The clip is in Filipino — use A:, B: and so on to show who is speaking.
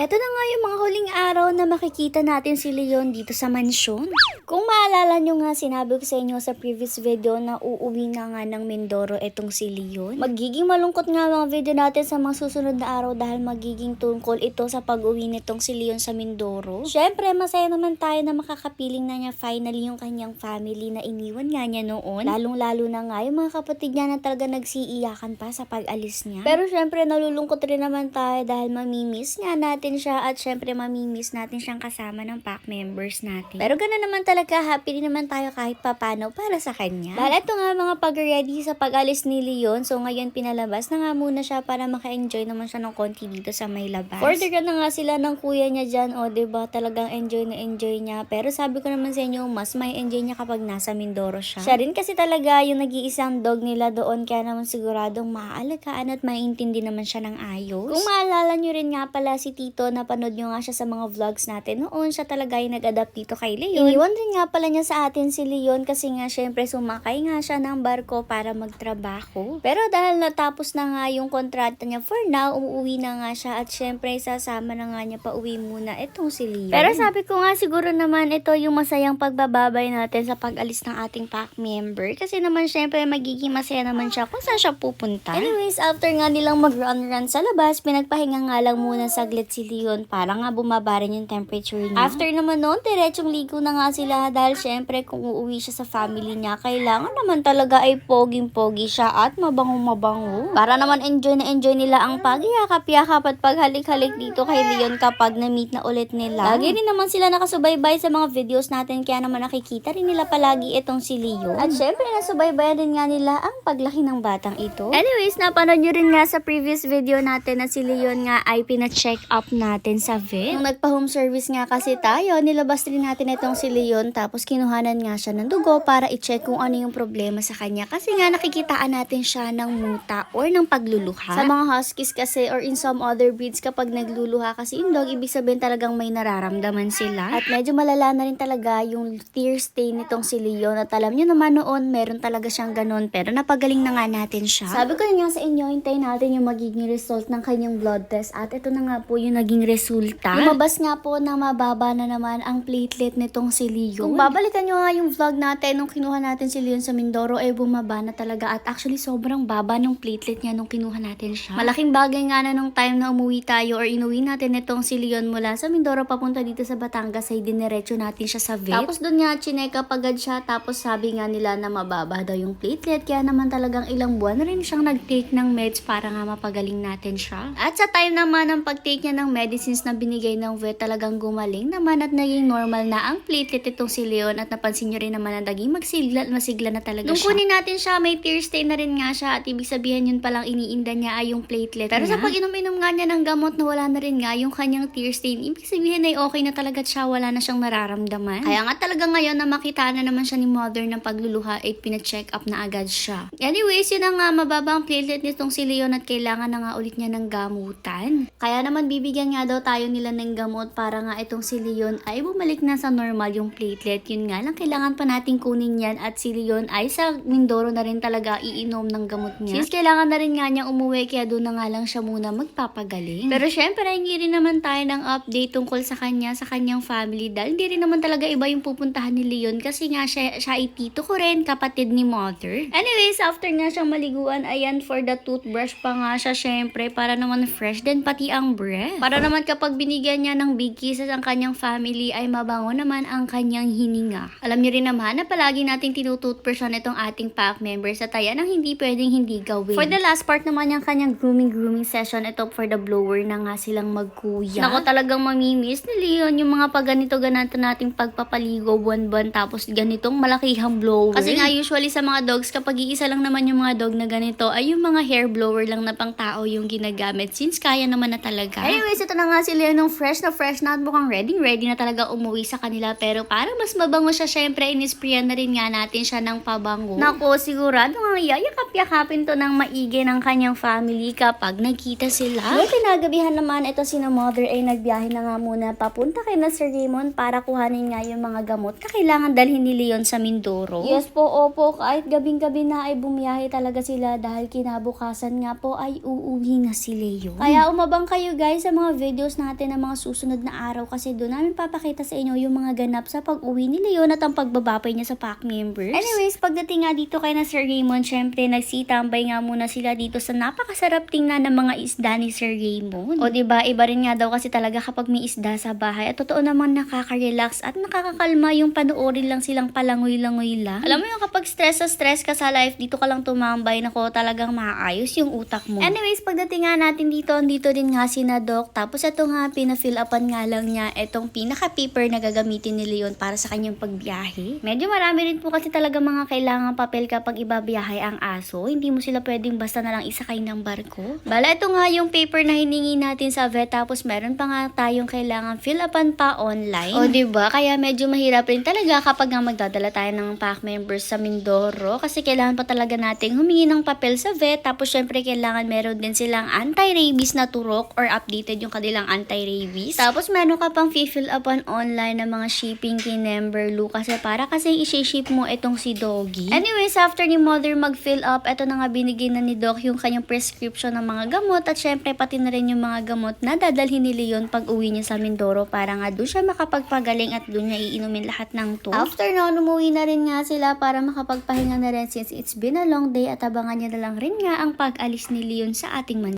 A: Eto na nga yung mga huling araw na makikita natin si Leon dito sa mansyon. Kung maalala nyo nga, sinabi ko sa inyo sa previous video na uuwi na nga ng Mindoro etong si Leon. Magiging malungkot nga mga video natin sa mga susunod na araw dahil magiging tungkol ito sa pag-uwi nitong si Leon sa Mindoro. Syempre, masaya naman tayo na makakapiling na niya finally yung kanyang family na iniwan nga niya noon. Lalong-lalo na nga yung mga kapatid niya na talaga nagsiiyakan pa sa pag-alis niya. Pero syempre, nalulungkot rin naman tayo dahil mamimiss nga natin siya at syempre mamimiss natin siyang kasama ng pack members natin. Pero ganoon naman talaga, happy din naman tayo kahit papano para sa kanya. Dahil ito nga mga pag-ready sa pag-alis ni Leon, so ngayon pinalabas na nga muna siya para maka-enjoy naman siya ng konti dito sa may labas. Order na nga sila ng kuya niya dyan, o ba talagang enjoy na enjoy niya. Pero sabi ko naman sa inyo, mas may enjoy niya kapag nasa Mindoro siya. Siya rin kasi talaga yung nag-iisang dog nila doon, kaya naman siguradong maaalagaan at maiintindi naman siya ng ayos. Kung maalala nyo rin nga pala si Tito, napanood nyo nga siya sa mga vlogs natin noon, siya talaga yung nag-adapt dito kay Leon. Iniwan rin nga pala niya sa atin si Leon kasi nga syempre sumakay nga siya ng barko para magtrabaho. Pero dahil natapos na nga yung kontrata niya for now, umuwi na nga siya at syempre sasama na nga niya pa uwi muna itong si Leon. Pero sabi ko nga siguro naman ito yung masayang pagbababay natin sa pag-alis ng ating pack member kasi naman syempre magiging masaya naman siya kung saan siya pupunta. Anyways, after nga nilang mag-run-run sa labas, pinagpahinga nga lang muna saglit si Leon para nga bumaba rin yung temperature niya. After naman noon, diretsong ligo na nga sila dahil syempre kung uuwi siya sa family niya, kailangan naman talaga ay poging-pogi siya at mabango-mabango. Para naman enjoy na enjoy nila ang pagyakap-yakap at paghalik-halik dito kay Leon kapag na-meet na ulit nila. Lagi rin naman sila nakasubaybay sa mga videos natin kaya naman nakikita rin nila palagi itong si Leon. At syempre nasubaybayan din nga nila ang paglaki ng batang ito. Anyways, napanood nyo rin nga sa previous video natin na si Leon nga ay pina-check up natin sa vet. Nung nagpa-home service nga kasi tayo, nilabas rin natin itong si Leon tapos kinuhanan nga siya ng dugo para i-check kung ano yung problema sa kanya. Kasi nga nakikitaan natin siya ng muta or ng pagluluha. Sa mga huskies kasi or in some other breeds kapag nagluluha kasi yung dog, ibig sabihin talagang may nararamdaman sila. At medyo malala na rin talaga yung tear stain nitong si Leon. At alam nyo naman noon, meron talaga siyang ganun. Pero napagaling na nga natin siya. Sabi ko nga sa inyo, hintayin natin yung magiging result ng kanyang blood test. At ito na nga po yung naging resulta. Lumabas nga po na mababa na naman ang platelet nitong si Leon. Kung babalikan nyo nga yung vlog natin nung kinuha natin si Leon sa Mindoro, ay bumaba na talaga. At actually, sobrang baba ng platelet niya nung kinuha natin siya. Malaking bagay nga na nung time na umuwi tayo or inuwi natin itong si Leon mula sa Mindoro papunta dito sa Batangas ay diniretso natin siya sa vet. Tapos doon nga, chineka pagad siya. Tapos sabi nga nila na mababa daw yung platelet. Kaya naman talagang ilang buwan rin siyang nag-take ng meds para nga mapagaling natin siya. At sa time naman ng pag-take niya ng medicines na binigay ng vet, talagang gumaling naman at naging normal na ang platelet itong si Leon. At napansin nyo rin naman na naging magsigla, masigla na talaga
B: Nung
A: siya. kunin natin siya, may tear stain na rin nga siya. At ibig sabihin yun palang iniinda niya ay yung platelet Pero sa
B: niya.
A: pag inom-inom nga niya ng gamot na wala na rin nga yung kanyang tear stain, ibig sabihin ay okay na talaga siya, wala na siyang nararamdaman. Kaya nga talaga ngayon na makita na naman siya ni mother ng pagluluha ay pina-check up na agad siya. Anyways, yun na nga, mababa ang platelet nitong si Leon at kailangan na nga ulit niya ng gamutan. Kaya naman bibigyan nga daw tayo nila ng gamot para nga itong si Leon ay bumalik na sa normal yung platelet. Yun nga lang, kailangan pa nating kunin yan at si Leon ay sa Mindoro na rin talaga iinom ng gamot niya. Since kailangan na rin nga niyang umuwi, kaya doon na nga lang siya muna magpapagaling. Pero syempre, hingi rin naman tayo ng update tungkol sa kanya, sa kanyang family dahil hindi rin naman talaga iba yung pupuntahan ni Leon kasi nga siya, siya ay tito ko rin, kapatid ni mother. Anyways, after nga siyang maliguan, ayan for the toothbrush pa nga siya syempre para naman fresh din pati ang breath. Para naman kapag binigyan niya ng big kisses ang kanyang family ay mabango naman ang kanyang hininga. Alam niyo rin naman na palagi nating tinutoothbrushan itong ating pack members at ayan ang hindi pwedeng hindi gawin. For the last part naman yung kanyang grooming-grooming session, ito for the blower na nga silang magkuya. Nako talagang mamimiss ni Leon yung mga pag ganito ganito nating pagpapaligo buwan-buwan tapos ganitong malakihang blower. Kasi nga usually sa mga dogs kapag iisa lang naman yung mga dog na ganito ay yung mga hair blower lang na pang tao yung ginagamit since kaya naman na talaga. Anyways, ito na nga si Leon nung fresh na fresh na at mukhang ready ready na talaga umuwi sa kanila pero para mas mabango siya syempre inisprayan na rin nga natin siya ng pabango. Nako, sigurado nga yayakap-yakapin to ng maigi ng kanyang family kapag nagkita sila. May pinagabihan naman ito si na mother ay nagbiyahe na nga muna papunta kay na Sir Raymond para kuhanin nga yung mga gamot na kailangan dalhin ni Leon sa Mindoro. Yes po, opo, kahit gabing-gabi na ay bumiyahe talaga sila dahil kinabukasan nga po ay uuwi na si Leo. Kaya umabang kayo guys sa mga mga videos natin ng mga susunod na araw kasi doon namin papakita sa inyo yung mga ganap sa pag-uwi ni Leon at ang pagbabapay niya sa pack members. Anyways, pagdating nga dito kay na Sir Raymond, syempre nagsitambay nga muna sila dito sa napakasarap tingnan ng mga isda ni Sir Raymond. O di ba iba rin nga daw kasi talaga kapag may isda sa bahay at totoo naman nakaka-relax at nakakakalma yung panoorin lang silang palangoy-langoy lang. Alam mo yung kapag stress sa stress ka sa life, dito ka lang tumambay, nako talagang maayos yung utak mo. Anyways, pagdating nga natin dito, dito din nga si na Tapos ito nga, pina-fill upan nga lang niya itong pinaka-paper na gagamitin ni Leon para sa kanyang pagbiyahe. Medyo marami rin po kasi talaga mga kailangan papel kapag ibabiyahe ang aso. Hindi mo sila pwedeng basta na lang isakay ng barko. Bala, ito nga yung paper na hiningi natin sa vet. Tapos meron pa nga tayong kailangan fill upan pa online. O, di ba? Kaya medyo mahirap rin talaga kapag nga magdadala tayo ng pack members sa Mindoro. Kasi kailangan pa talaga nating humingi ng papel sa vet. Tapos syempre kailangan meron din silang anti-rabies na turok or updated yung kanilang anti-rabies. Tapos meron ka pang fill upan online ng mga shipping kay Numberloo kasi para kasi isi-ship mo itong si Doggy. Anyways, after ni Mother mag-fill up, ito na nga binigay na ni Doc yung kanyang prescription ng mga gamot at syempre pati na rin yung mga gamot na dadalhin ni Leon pag uwi niya sa Mindoro para nga doon siya makapagpagaling at doon niya iinumin lahat ng to. After noon, umuwi na rin nga sila para makapagpahinga na rin since it's been a long day at abangan niya na lang rin nga ang pag-alis ni Leon sa ating man